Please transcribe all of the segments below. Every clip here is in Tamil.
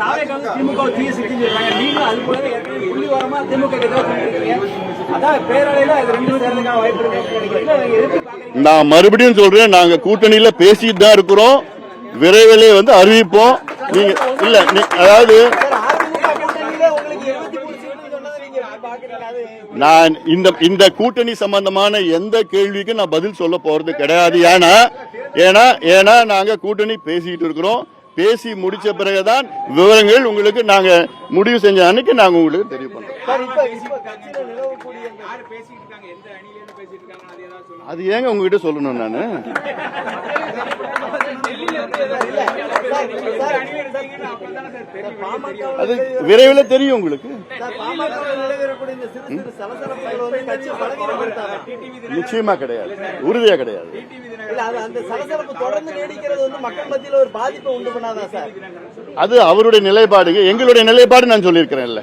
திமுக தீய சொல்றாங்க நீங்களும் அது போல திமுக அதான் பேரவையில அது ரெண்டு சேர்ந்துக்கான வாய்ப்பு நான் மறுபடியும் சொல்றேன் நாங்க கூட்டணியில பேசிட்டு தான் இருக்கிறோம். விரைவிலே வந்து அறிவிப்போம். நீங்க இல்ல அதாவது நான் இந்த இந்த கூட்டணி சம்பந்தமான எந்த கேள்விக்கும் நான் பதில் சொல்ல போறது கிடையாது. ஏன்னா ஏன்னா ஏன்னா நாங்க கூட்டணி பேசிட்டு இருக்கிறோம். பேசி முடிச்ச பிறகுதான் விவரங்கள் உங்களுக்கு நாங்க முடிவு செஞ்ச அன்னைக்கு நாங்க உங்களுக்கு பண்றோம் நிலவக்கூடிய அது ஏங்க உங்ககிட்ட சொல்லணும் நானு? அது விரைவில் தெரியும் உங்களுக்கு. நிச்சயமா கிடையாது. உறுதியா கிடையாது. அது அவருடைய நிலைப்பாடுங்க எங்களுடைய நிலைப்பாடு நான் சொல்லியிருக்கிறேன்ல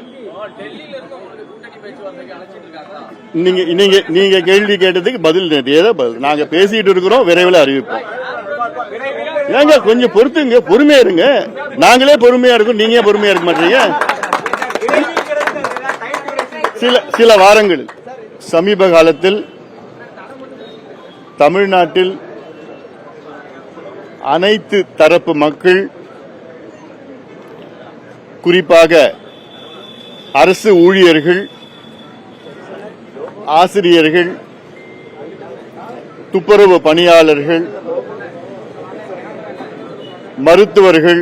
நீங்க நீங்க நீங்க கேள்வி கேட்டதுக்கு பதில் ஏதோ பதில். நாங்க பேசிட்டு இருக்கிறோம் விரைவில் அறிவிப்போம். ஏங்க கொஞ்சம் பொறுத்துங்க பொறுமையா இருங்க. நாங்களே பொறுமையா இருக்கோம் நீங்க ஏன் பொறுமையா இருக்க மாட்டீங்க? சில சில வாரங்கள் சமீப காலத்தில் தமிழ்நாட்டில் அனைத்து தரப்பு மக்கள் குறிப்பாக அரசு ஊழியர்கள் ஆசிரியர்கள் துப்புரவு பணியாளர்கள் மருத்துவர்கள்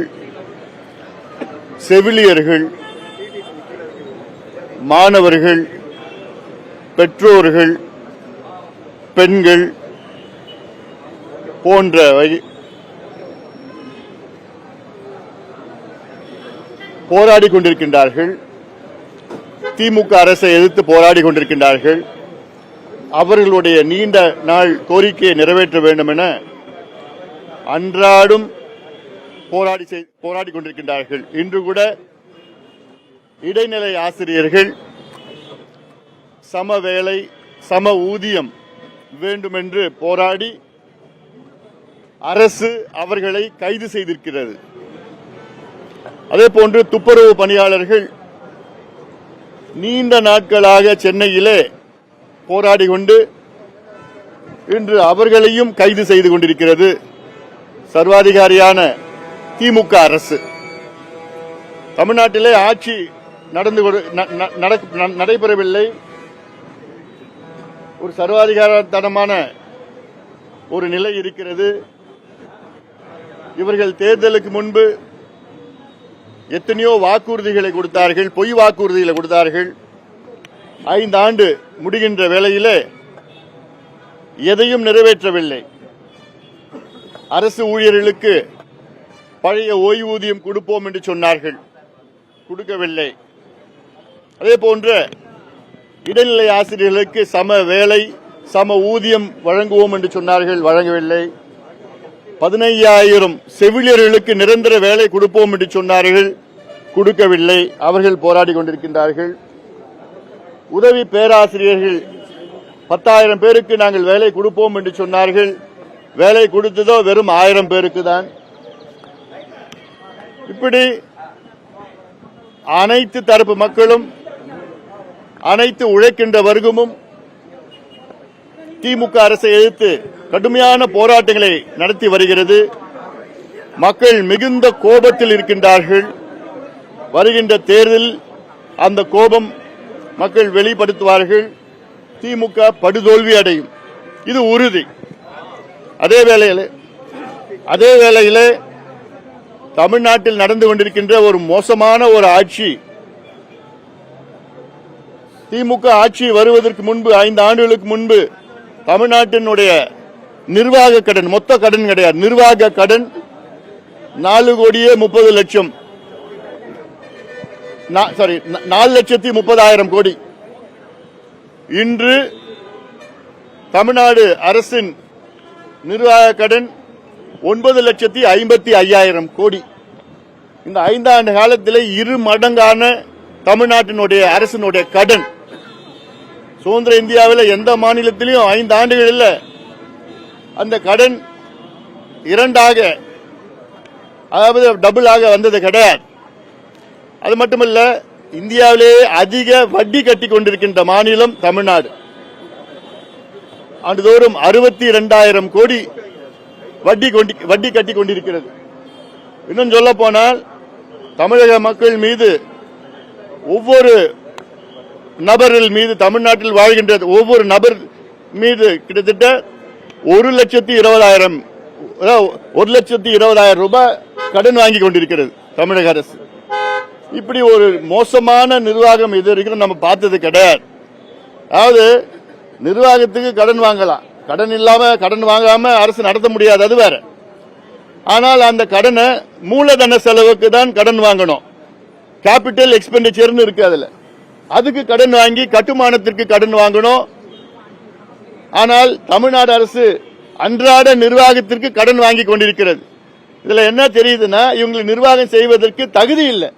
செவிலியர்கள் மாணவர்கள் பெற்றோர்கள் பெண்கள் போன்றவை போராடி கொண்டிருக்கின்றார்கள் திமுக அரசை எதிர்த்து போராடி கொண்டிருக்கின்றார்கள் அவர்களுடைய நீண்ட நாள் கோரிக்கையை நிறைவேற்ற வேண்டும் என அன்றாடும் போராடி செய்- போராடி கொண்டிருக்கின்றார்கள் இன்று கூட இடைநிலை ஆசிரியர்கள் சம வேலை சம ஊதியம் வேண்டுமென்று போராடி அரசு அவர்களை கைது செய்திருக்கிறது. அதே போன்று துப்புரவு பணியாளர்கள் நீண்ட நாட்களாக சென்னையிலே போராடி கொண்டு இன்று அவர்களையும் கைது செய்து கொண்டிருக்கிறது சர்வாதிகாரியான திமுக அரசு. தமிழ்நாட்டிலே ஆட்சி நடந்து ந- ந- ந- நடைபெறவில்லை. ஒரு சர்வாதிகாரத்தனமான ஒரு நிலை இருக்கிறது. இவர்கள் தேர்தலுக்கு முன்பு எத்தனையோ வாக்குறுதிகளை கொடுத்தார்கள் பொய் வாக்குறுதிகளை கொடுத்தார்கள். ஐந்து ஆண்டு முடிகின்ற வேளையிலே எதையும் நிறைவேற்றவில்லை. அரசு ஊழியர்களுக்கு பழைய ஓய்வூதியம் கொடுப்போம் என்று சொன்னார்கள். கொடுக்கவில்லை. அதே போன்ற இடைநிலை ஆசிரியர்களுக்கு சம வேலை சம ஊதியம் வழங்குவோம் என்று சொன்னார்கள் வழங்கவில்லை. பதினையாயிரம் செவிலியர்களுக்கு நிரந்தர வேலை கொடுப்போம் என்று சொன்னார்கள். கொடுக்கவில்லை. அவர்கள் போராடி கொண்டிருக்கின்றார்கள். உதவி பேராசிரியர்கள் பத்தாயிரம் பேருக்கு நாங்கள் வேலை கொடுப்போம் என்று சொன்னார்கள். வேலை கொடுத்ததோ வெறும் ஆயிரம் பேருக்கு தான். இப்படி அனைத்து தரப்பு மக்களும் அனைத்து உழைக்கின்ற வர்க்கமும் திமுக அரசை எதிர்த்து கடுமையான போராட்டங்களை நடத்தி வருகிறது. மக்கள் மிகுந்த கோபத்தில் இருக்கின்றார்கள். வருகின்ற தேர்தல் அந்த கோபம் மக்கள் வெளிப்படுத்துவார்கள். திமுக படுதோல்வி அடையும். இது உறுதி. அதே வேளையில் அதே வேளையில் தமிழ்நாட்டில் நடந்து கொண்டிருக்கின்ற ஒரு மோசமான ஒரு ஆட்சி. திமுக ஆட்சி வருவதற்கு முன்பு ஐந்து ஆண்டுகளுக்கு முன்பு தமிழ்நாட்டினுடைய நிர்வாக கடன் மொத்த கடன் கிடையாது. நிர்வாக கடன் நாலு கோடியே முப்பது லட்சம். சாரி நாலு லட்சத்தி முப்பதாயிரம் கோடி. இன்று தமிழ்நாடு அரசின் நிர்வாக கடன் ஒன்பது லட்சத்தி ஐம்பத்தி ஐயாயிரம் கோடி. இந்த ஐந்தாண்டு காலத்தில் இரு மடங்கான தமிழ்நாட்டினுடைய அரசினுடைய கடன். சுதந்திர இந்தியாவில் எந்த மாநிலத்திலையும் ஐந்து ஆண்டுகளில் அந்த கடன் இரண்டாக அதாவது டபுளாக வந்தது கிடையாது. அது மட்டுமல்ல இந்தியாவிலேயே அதிக வட்டி கட்டி கொண்டிருக்கின்ற மாநிலம் தமிழ்நாடு. ஆண்டுதோறும் அறுபத்தி இரண்டாயிரம் கோடி வட்டி வட்டி கட்டி கொண்டிருக்கிறது. இன்னும் சொல்ல போனால் தமிழக மக்கள் மீது ஒவ்வொரு நபர்கள் மீது தமிழ்நாட்டில் வாழ்கின்ற ஒவ்வொரு நபர் மீது கிட்டத்தட்ட ஒரு லட்சத்தி இருபதாயிரம் ஒரு லட்சத்தி இருபதாயிரம் ரூபாய் கடன் வாங்கி கொண்டிருக்கிறது தமிழக அரசு. இப்படி ஒரு மோசமான நிர்வாகம் இது வரைக்கும் நம்ம பார்த்தது கிடையாது. அதாவது நிர்வாகத்துக்கு கடன் வாங்கலாம். கடன் இல்லாம கடன் வாங்காம அரசு நடத்த முடியாது அது வேற. ஆனால் அந்த கடனை மூலதன செலவுக்கு தான் கடன் வாங்கணும். கேபிட்டல் எக்ஸ்பெண்டிச்சர்னு இருக்கு அதுல. அதுக்கு கடன் வாங்கி கட்டுமானத்திற்கு கடன் வாங்கணும். ஆனால் தமிழ்நாடு அரசு அன்றாட நிர்வாகத்திற்கு கடன் வாங்கி கொண்டிருக்கிறது. இதுல என்ன தெரியுதுன்னா இவங்களை நிர்வாகம் செய்வதற்கு தகுதி இல்லை.